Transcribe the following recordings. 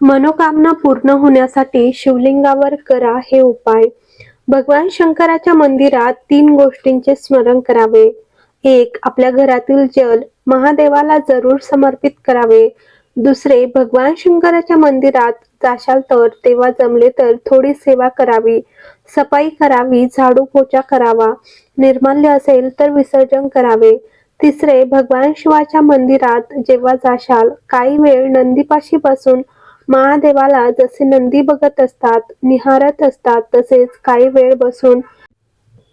मनोकामना पूर्ण होण्यासाठी शिवलिंगावर करा हे उपाय. भगवान शंकराच्या मंदिरात तीन गोष्टींचे स्मरण करावे. एक आपल्या घरातील जल महादेवाला जरूर समर्पित करावे. दुसरे भगवान शंकराच्या मंदिरात जाशाल तर तेव्हा जमले तर थोडी सेवा करावी. सफाई करावी झाडू पोचा करावा. निर्माल्य असेल तर विसर्जन करावे. तिसरे भगवान शिवाच्या मंदिरात जेव्हा जाशाल काही वेळ नंदीपाशी बसून महादेवाला जसे नंदी बघत असतात निहारत असतात तसेच काही वेळ बसून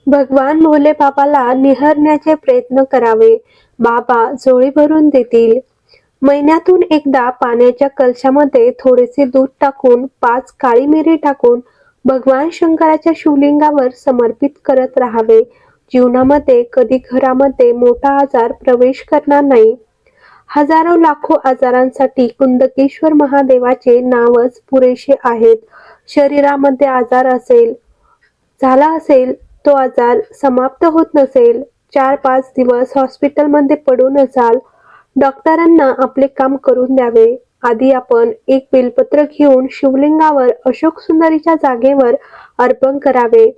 भगवान भोले बाबाला निहरण्याचे प्रयत्न करावे. बाबा जोळी भरून देतील. महिन्यातून एकदा पाण्याच्या कलशामध्ये थोडेसे दूध टाकून पाच काळी मिरी टाकून भगवान शंकराच्या शिवलिंगावर समर्पित करत राहावे. जीवनामध्ये कधी घरामध्ये मोठा आजार प्रवेश करणार नाही. हजारो लाखो आजारांसाठी कुंदकेश्वर महादेवाचे नावच पुरेसे आहेत. शरीरामध्ये आजार असेल झाला असेल तो आजार समाप्त होत नसेल चार पाच दिवस हॉस्पिटलमध्ये पडून असाल डॉक्टरांना आपले काम करून द्यावे. आधी आपण एक बेलपत्र घेऊन शिवलिंगावर अशोक सुंदरीच्या जागेवर अर्पण करावे.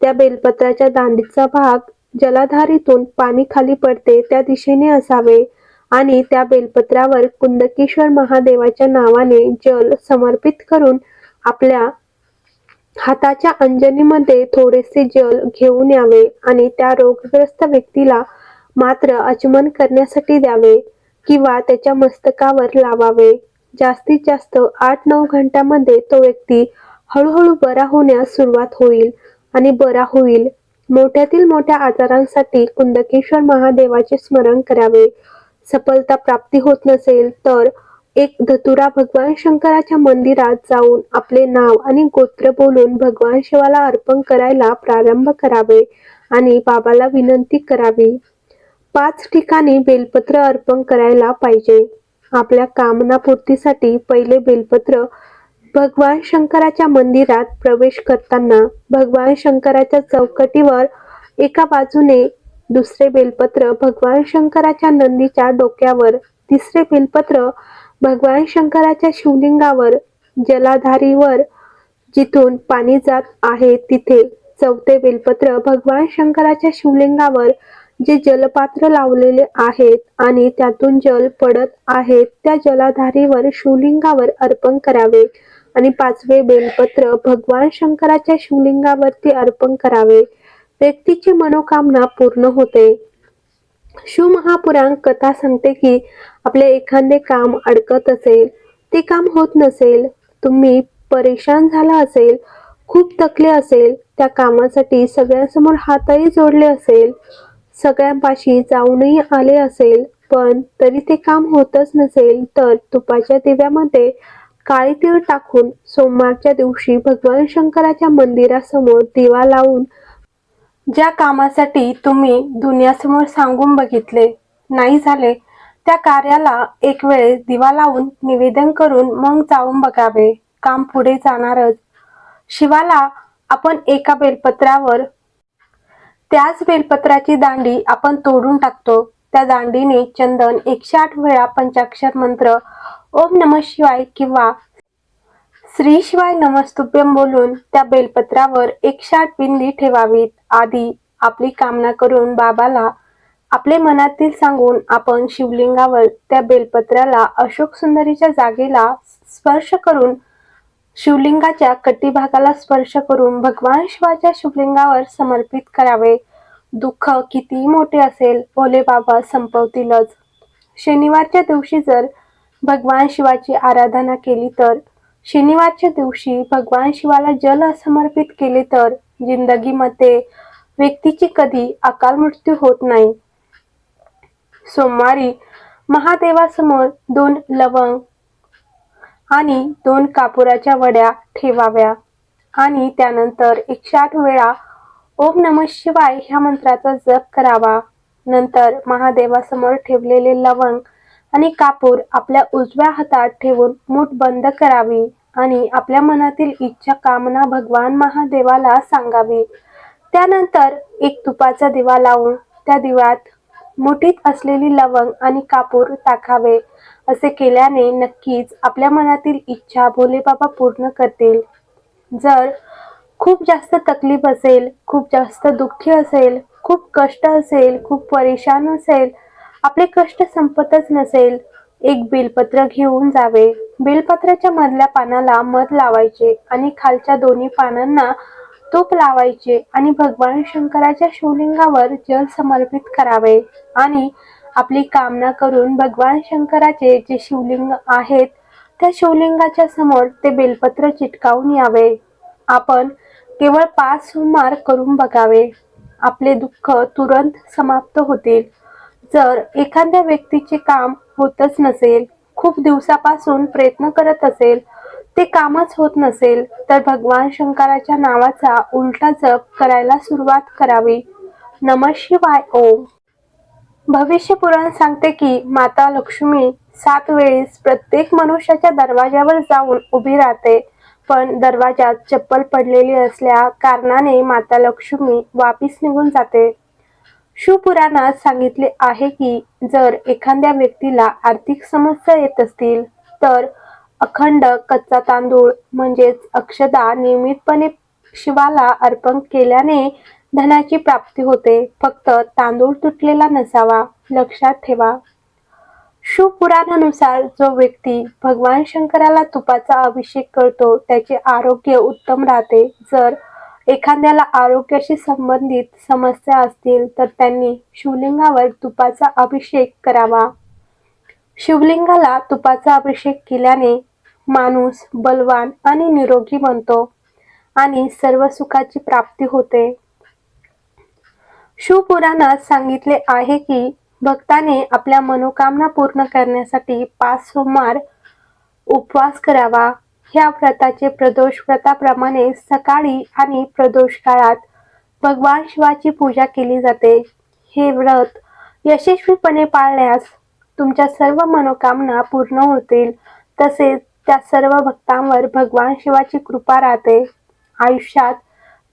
त्या बेलपत्राच्या दांडीचा भाग जलाधारीतून पाणी खाली पडते त्या दिशेने असावे. आणि त्या बेलपत्रावर कुंदकेश्वर महादेवाच्या नावाने जल समर्पित करून आपल्या हाताच्या अंजनीमध्ये थोडेसे जल घेऊन यावे आणि त्या रोगग्रस्त व्यक्तीला मात्र आचमन करण्यासाठी द्यावे किंवा त्याच्या मस्तकावर लावावे. जास्तीत जास्त आठ नऊ घंट्यामध्ये तो व्यक्ती हळूहळू बरा होण्यास सुरुवात होईल आणि बरा होईल. मोठ्यातील मोठ्या आजारांसाठी कुंदकेश्वर महादेवाचे स्मरण करावे. सफलता प्राप्ती होत नसेल तर एक धतुरा भगवान शंकराच्या मंदिरात जाऊन आपले नाव आणि गोत्र बोलून भगवान शिवाला अर्पण करायला प्रारंभ करावे आणि बाबाला विनंती करावी. पाच ठिकाणी बेलपत्र अर्पण करायला पाहिजे. आपल्या कामनापूर्तीसाठी पहिले बेलपत्र भगवान शंकराच्या मंदिरात प्रवेश करताना भगवान शंकराच्या चौकटीवर एका बाजूने दुसरे बेलपत्र भगवान शंकराच्या नंदीच्या डोक्यावर तिसरे बेलपत्र भगवान शंकराच्या शिवलिंगावर जलाधारीवर जिथून पाणी जात आहे तिथे. चौथे बेलपत्र भगवान शंकराच्या शिवलिंगावर जे जलपात्र लावलेले आहेत आणि त्यातून जल पडत आहेत त्या जलाधारीवर शिवलिंगावर अर्पण करावे. आणि पाचवे बेलपत्र भगवान शंकराच्या शिवलिंगावरती अर्पण करावे. व्यक्तीची मनोकामना पूर्ण होते. शिवमहापुराण कथा सांगते की आपले एखादे काम अडकत असेल ते काम होत नसेल तुम्ही परेशान झाला असेल खूप थकले असेल त्या कामासाठी सगळ्यांसमोर हातही जोडले असेल सगळ्यांपाशी जाऊनही आले असेल पण तरी ते काम होतच नसेल तर तुपाच्या दिव्यामध्ये काळी तीळ टाकून सोमवारच्या दिवशी भगवान शंकराच्या मंदिरासमोर दिवा लावून ज्या कामासाठी तुम्ही दुनियासमोर सांगून बघितले नाही झाले त्या कार्याला एक वेळेस दिवा लावून निवेदन करून मग जाऊन बघावे. काम पुढे जाणारच. शिवाला आपण एका बेलपत्रावर त्याच बेलपत्राची दांडी आपण तोडून टाकतो. त्या दांडीने चंदन एकशे आठ वेळा पंचाक्षर मंत्र ओम नम शिवाय किंवा श्री शिवाय नमस्तुभ्यम बोलून त्या बेलपत्रावर एकशे आठ बिंदी ठेवावीत. आधी आपली कामना करून बाबाला आपले मनातील सांगून आपण शिवलिंगावर त्या बेलपत्राला अशोक सुंदरीच्या जागेला स्पर्श करून शिवलिंगाच्या कटिभागाला स्पर्श करून भगवान शिवाच्या शिवलिंगावर समर्पित करावे. दुःख कितीही मोठे असेल भोले बाबा संपवतीलच. शनिवारच्या दिवशी जर भगवान शिवाची आराधना केली तर शनिवारच्या दिवशी भगवान शिवाला जल समर्पित केले तर जिंदगीमध्ये व्यक्तीची कधी अकाल मृत्यू होत नाही. सोमवारी महादेवासमोर दोन लवंग आणि दोन कापुराच्या वड्या ठेवाव्या आणि त्यानंतर एकशे आठ वेळा ओम नम शिवाय ह्या मंत्राचा जप करावा. नंतर महादेवासमोर ठेवलेले लवंग आणि कापूर आपल्या उजव्या हातात ठेवून मूठ बंद करावी. आणि आपल्या मनातील इच्छा कामना भगवान महादेवाला सांगावी. त्यानंतर एक तुपाचा दिवा लावून त्या दिव्यात मुठीत असलेली लवंग आणि कापूर टाकावे. असे केल्याने नक्कीच आपल्या मनातील इच्छा भोलेबाबा पूर्ण करतील. जर खूप जास्त तकलीफ असेल खूप जास्त दुःखी असेल खूप कष्ट असेल खूप परेशान असेल आपले कष्ट संपतच नसेल एक बेलपत्र घेऊन जावे. बेलपत्राच्या मधल्या पानाला मध लावायचे आणि खालच्या दोन्ही पानांना तूप लावायचे आणि भगवान शंकराच्या शिवलिंगावर जल समर्पित करावे आणि आपली कामना करून भगवान शंकराचे जे शिवलिंग आहेत त्या शिवलिंगाच्या समोर ते बेलपत्र चिटकावून यावे. आपण केवळ पाच सोमवार करून बघावे. आपले दुःख तुरंत समाप्त होतील. जर एखाद्या व्यक्तीचे काम होतच नसेल खूप दिवसापासून प्रयत्न करत असेल ते कामच होत नसेल तर भगवान शंकराच्या नावाचा उलटा जप करायला सुरुवात करावी. नम शिवाय ओम. भविष्य पुराण सांगते की माता लक्ष्मी सात वेळेस प्रत्येक मनुष्याच्या दरवाज्यावर जाऊन उभी राहते पण दरवाजात चप्पल पडलेली असल्या कारणाने माता लक्ष्मी वापिस निघून जाते. शिवपुराणात सांगितले आहे की जर एखाद्या व्यक्तीला आर्थिक समस्या येत असतील तर अखंड कच्चा तांदूळ म्हणजेच अक्षदा नियमितपणे शिवाला अर्पण केल्याने धनाची प्राप्ती होते. फक्त तांदूळ तुटलेला नसावा लक्षात ठेवा. शिवपुराणानुसार जो व्यक्ती भगवान शंकराला तुपाचा अभिषेक करतो त्याचे आरोग्य उत्तम राहते. जर एखाद्याला आरोग्याशी संबंधित समस्या असतील तर त्यांनी शिवलिंगावर तुपाचा अभिषेक करावा. शिवलिंगाला तुपाचा अभिषेक केल्याने माणूस बलवान आणि निरोगी बनतो आणि सर्व सुखाची प्राप्ती होते. शिवपुराणात सांगितले आहे की भक्ताने आपल्या मनोकामना पूर्ण करण्यासाठी पाच सोमवार उपवास करावा. ह्या व्रताचे प्रदोष व्रताप्रमाणे सकाळी आणि प्रदोष काळात भगवान शिवाची पूजा केली जाते. हे व्रत यशस्वीपणे पाळल्यास तुमच्या सर्व मनोकामना पूर्ण होतील. तसेच त्या सर्व भक्तांवर भगवान शिवाची कृपा राहते. आयुष्यात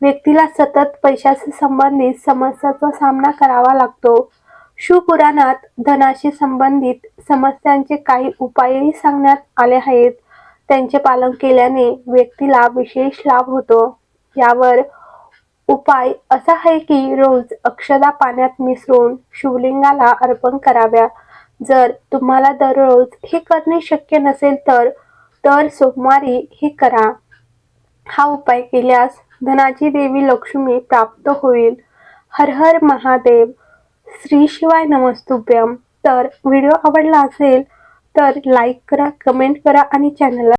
व्यक्तीला सतत पैशाशी संबंधित समस्याचा सामना करावा लागतो. शिवपुराणात धनाशी संबंधित समस्यांचे काही उपायही सांगण्यात आले आहेत. त्यांचे पालन केल्याने व्यक्तीला विशेष लाभ होतो. यावर उपाय असा आहे की रोज अक्षदा पाण्यात मिसळून शिवलिंगाला अर्पण कराव्या. जर तुम्हाला दररोज हे करणे शक्य नसेल तर तर सोमवारी हे करा. हा उपाय केल्यास धनाची देवी लक्ष्मी प्राप्त होईल. हर हर महादेव. श्री शिवाय नमस्तुभ्यम. तर व्हिडिओ आवडला असेल तर लाईक करा कमेंट करा आणि चॅनलला